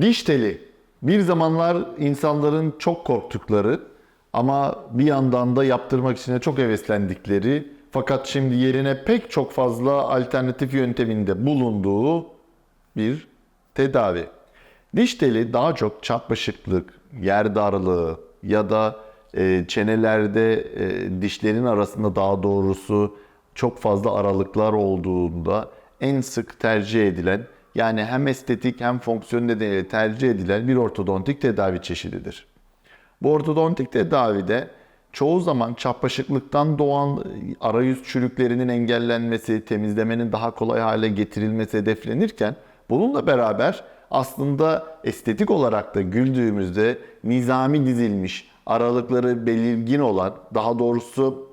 Diş teli. Bir zamanlar insanların çok korktukları ama bir yandan da yaptırmak için çok heveslendikleri fakat şimdi yerine pek çok fazla alternatif yönteminde bulunduğu bir tedavi. Diş teli daha çok çarpışıklık, yer darlığı ya da e, çenelerde e, dişlerin arasında daha doğrusu çok fazla aralıklar olduğunda en sık tercih edilen yani hem estetik hem fonksiyon nedeniyle tercih edilen bir ortodontik tedavi çeşididir. Bu ortodontik tedavide çoğu zaman çapraşıklıktan doğan e, arayüz çürüklerinin engellenmesi, temizlemenin daha kolay hale getirilmesi hedeflenirken bununla beraber aslında estetik olarak da güldüğümüzde nizami dizilmiş, aralıkları belirgin olan, daha doğrusu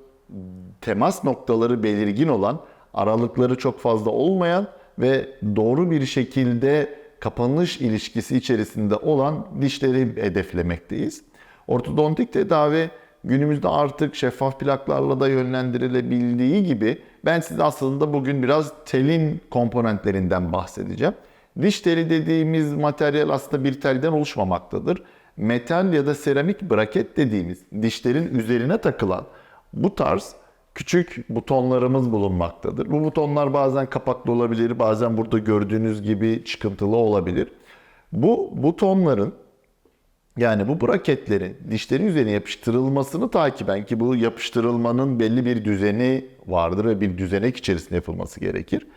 temas noktaları belirgin olan, aralıkları çok fazla olmayan ve doğru bir şekilde kapanış ilişkisi içerisinde olan dişleri hedeflemekteyiz. Ortodontik tedavi günümüzde artık şeffaf plaklarla da yönlendirilebildiği gibi ben size aslında bugün biraz telin komponentlerinden bahsedeceğim. Diş teli dediğimiz materyal aslında bir telden oluşmamaktadır. Metal ya da seramik braket dediğimiz dişlerin üzerine takılan bu tarz küçük butonlarımız bulunmaktadır. Bu butonlar bazen kapaklı olabilir, bazen burada gördüğünüz gibi çıkıntılı olabilir. Bu butonların yani bu braketlerin dişlerin üzerine yapıştırılmasını takiben ki bu yapıştırılmanın belli bir düzeni vardır ve bir düzenek içerisinde yapılması gerekir.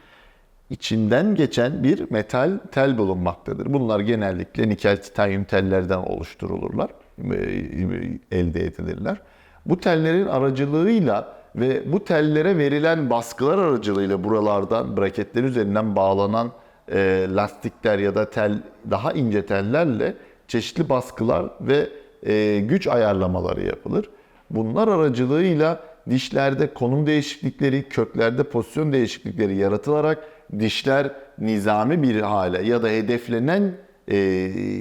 İçinden geçen bir metal tel bulunmaktadır. Bunlar genellikle nikel titanyum tellerden oluşturulurlar, e, elde edilirler. Bu tellerin aracılığıyla ve bu tellere verilen baskılar aracılığıyla buralardan braketlerin üzerinden bağlanan e, lastikler ya da tel daha ince tellerle çeşitli baskılar ve e, güç ayarlamaları yapılır. Bunlar aracılığıyla dişlerde konum değişiklikleri, köklerde pozisyon değişiklikleri yaratılarak dişler nizami bir hale ya da hedeflenen e,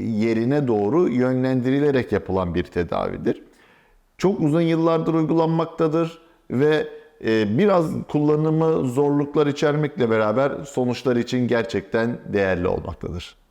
yerine doğru yönlendirilerek yapılan bir tedavidir. Çok uzun yıllardır uygulanmaktadır ve e, biraz kullanımı zorluklar içermekle beraber sonuçlar için gerçekten değerli olmaktadır.